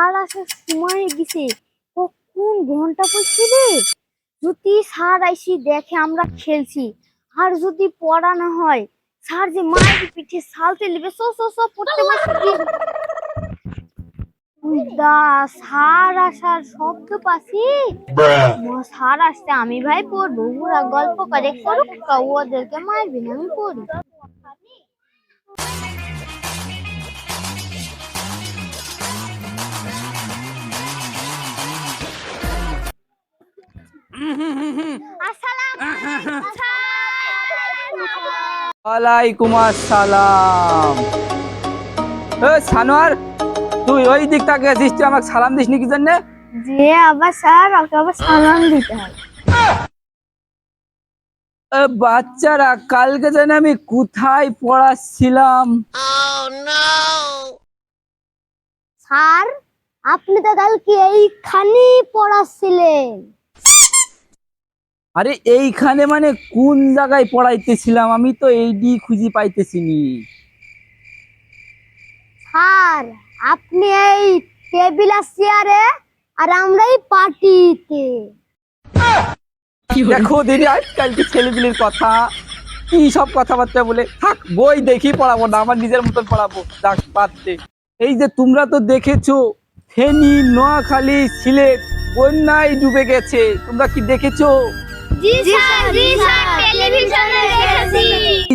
Sir আসার সময় গেছে কখন ঘণ্টা পড়ছে রে? যদি স্যার আইসি দেখে আমরা খেলছি। আর যদি পড়া না হয় স্যার যে মায়ের পিঠে সালতে নেবে সো সো সো পড়তে বসে দা স্যার আসার শব্দ পাচ্ছি? স্যার আসতে আমি ভাই পড়ব ওরা গল্প করে করুক ওদেরকে মারবি না আমি পড়ি। ওয়ালাইকুম আসসালাম। এ সানোয়ার তুই ওই দিক তাকে আছিস তুই আমাকে সালাম দিস নি কি জন্য? যে আবার স্যার ওকে আবার সালাম দিতে হয় বাচ্চারা কালকে জানি আমি কোথায় পড়াচ্ছিলাম? স্যার আপনি তো কালকে এইখানে পড়াচ্ছিলেন। আরে এইখানে মানে কোন জায়গায় পড়াইতেছিলাম? আমি তো এইডি খুঁজি পাইতেছিনি। স্যার আপনি এই টেবিল আর চেয়ারে আর আমরা এই পার্টিতে দেখো দিদি আজকাল কি ছেলেপিলের কথা কি সব কথাবার্তা বলে। থাক বই দেখি পড়াবো না আমার নিজের মতন পড়াবো। যাক বাদ দে। এই যে তোমরা তো দেখেছ ফেনী নোয়াখালী সিলেট বন্যায় ডুবে গেছে। তোমরা কি দেখেছ?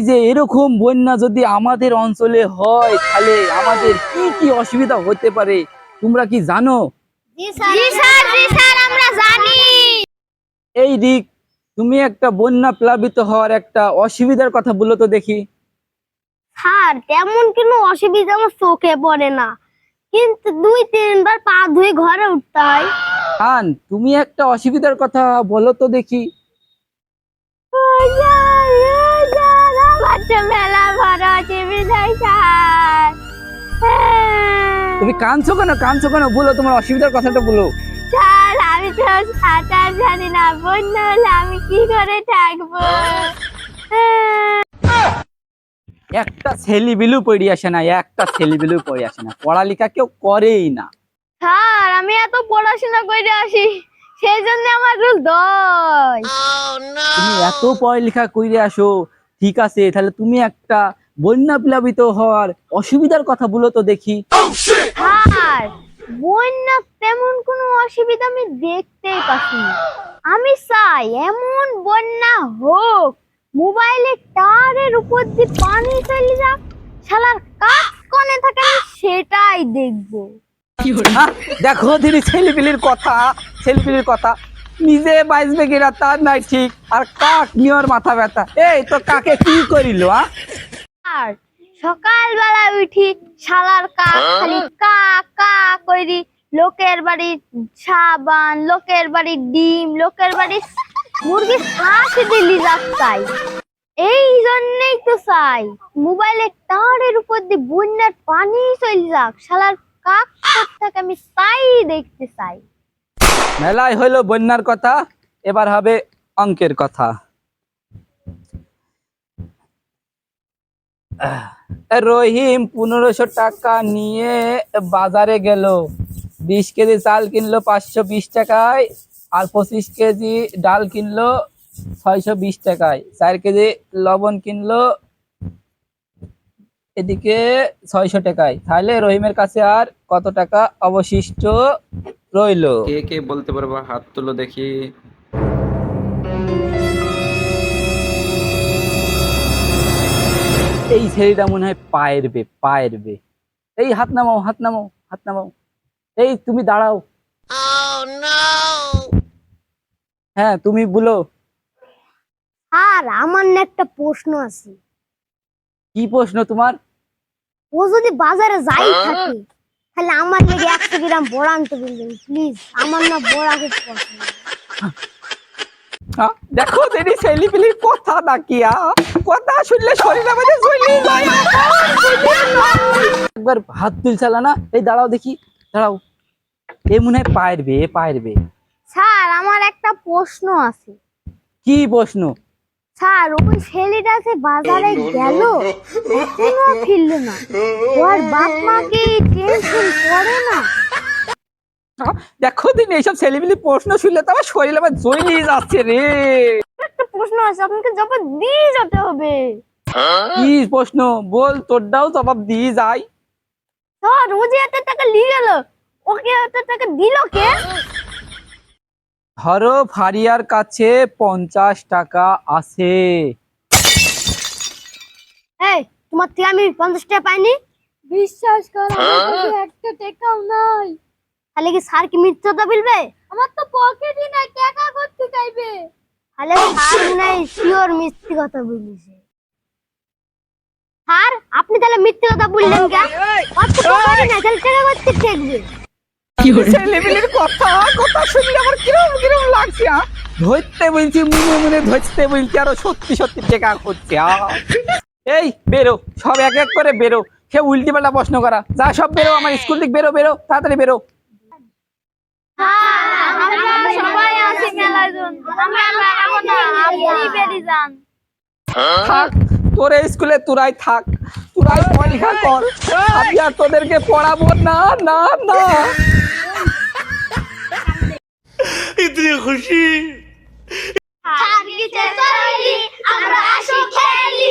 যে এরকম বন্যা যদি আমাদের অঞ্চলে হয় তাহলে আমাদের কি কি অসুবিধা হতে পারে? তোমরা কি জানি? এই দিক তুমি একটা বন্যা প্লাবিত হওয়ার একটা অসুবিধার কথা বলো তো দেখি। স্যার তেমন কোনো অসুবিধা আমার চোখে পড়ে না। কিন্তু দুই তিনবার পা ধুয়ে ঘরে উঠতে হয়। খান তুমি একটা অসুবিধার কথা বলো তো দেখি। স্যার হ্যাঁ। তুমি কাঁদছো কেন? কাঁদছো কেন? বলো তোমার অসুবিধার কথাটা বলো। স্যার আমি তো সাঁতার জানি না। বন্যা হলে আমি কি করে থাকব? একটা ছেলি বিলু পড়ে আসে না একটা ছেলি বিলু পড়ে আসে না। পড়ালেখা কেউ করেই না। স্যার আমি এত পড়াশোনা করে আসি সেই জন্য আমার রুল দয় তুমি এত পড়ালেখা করে আসো ঠিক আছে তাহলে তুমি একটা বন্যা প্লাবিত হওয়ার অসুবিধার কথা বলো তো দেখি। স্যার বন্যা তেমন কোনো অসুবিধা আমি দেখতেই পাচ্ছি না। আমি চাই এমন বন্যা হোক মোবাইলে টাওয়ারের উপর দিয়ে পানি চলে যাক শালার কাজ কনে থাকে আমি সেটাই দেখব। দেখো দিদি ছেলেপিলির কথা ছেলেপিলির কথা। নিজে বাঁচবে কিনা তার নাই ঠিক। আর কাক নিয়র মাথা ব্যথা। এই তো কাকে কি করিল হ্যাঁ আর সকালবেলা উঠি শালার কাক খালি কা কা কইরি লোকের বাড়ি সাবান লোকের বাড়ি ডিম লোকের বাড়ি মুরগি শ্বাস দিলি যাচ্ছাই এই জন্যই তো চাই মোবাইলের টাওয়ারের উপর দিয়ে বন্যার পানি চলে যাক শালার কাক থেকে আমি তাই দেখতে চাই। মেলায় হইল বন্যার কথা, এবার হবে অঙ্কের কথা। রহিম পনেরোশো টাকা নিয়ে বাজারে গেল। বিশ কেজি চাল কিনলো পাঁচশো বিশ টাকায় আর পঁচিশ কেজি ডাল কিনলো ছয়শো বিশ টাকায়। চার কেজি লবণ কিনলো এদিকে ছয়শো টাকায়। তাহলে রহিমের কাছে আর কত টাকা অবশিষ্ট? রইল। কে কে বলতে পারবা? হাত তুলো দেখি। এই ছেলেটা মনে হয় পায়ের বে পায়ের বে এই হাত নামাও হাত নামাও হাত নামাও। এই তুমি দাঁড়াও। হ্যাঁ তুমি বলো। আর আমার না একটা প্রশ্ন আছে। কি প্রশ্ন তোমার? ও যদি বাজারে যাই থাকে তাহলে আমার লেগে একশো গ্রাম বড়া আনতে বলবেন প্লিজ আমার না বড়া খুব পছন্দ। দেখো দেরি ছেলে পিলির কথা আ? কথা শুনলে শরীর আমাদের যায়। একবার হাত তুলছালা না এই দাঁড়াও দেখি দাঁড়াও। এ মনে হয় পায়ের বে এ পায়ের বে। স্যার আমার একটা প্রশ্ন আছে। কি প্রশ্ন? স্যার ওই ছেলেটা যে বাজারে গেল এখনও ফিরল না। ওর বাপ মাকে টেনশন করে না। দেখো দিন এইসব ছেলেমিলি প্রশ্ন শুনলে তো আমার শরীর আমার জয়লিয়ে যাচ্ছে রে। একটা প্রশ্ন আছে আপনাকে জবাব দিয়ে যেতে হবে। কি প্রশ্ন? বল তোরটাও জবাব দিয়ে যাই। স্যার ও যে এত টাকা নিয়ে গেল ওকে এত টাকা দিল কে? ধরো ফারিয়ার কাছে পঞ্চাশ টাকা আছে। এই তোমার থেকে আমি পঞ্চাশ টাকা পাইনি। বিশ্বাস কর একটা টাকাও নাই। তাহলে কি স্যার কি মিথ্যাটা বলবে? আমার তো পকেটই নাই টাকা করতে চাইবে তাহলে স্যার নাই শিওর মিথ্যে কথা বলিছে। স্যার আপনি তাহলে মিথ্যে কথা বললেন কে অত পকেটই নাই তাহলে টাকা করতে চাইবে ছেলেমিলির কথা কথা শুনলে আমার কিরম কিরম লাগছে আ? ধরতে বলছি মনে মনে ধরতে বলছি আরও সত্যি সত্যি টেকা করছে। এই বেরো সব এক এক করে বেরো। সে উল্টি পাল্টা প্রশ্ন করা। যা সব বেরো আমার স্কুল থেকে বেরো বেরো তাড়াতাড়ি বেরো। থাক তোর স্কুলে তোরাই থাক। তোরাই পড়ালেখা কর। আমি আর তোদেরকে পড়াবো না না না। এতে খুশি। আমরা আসি খেলি।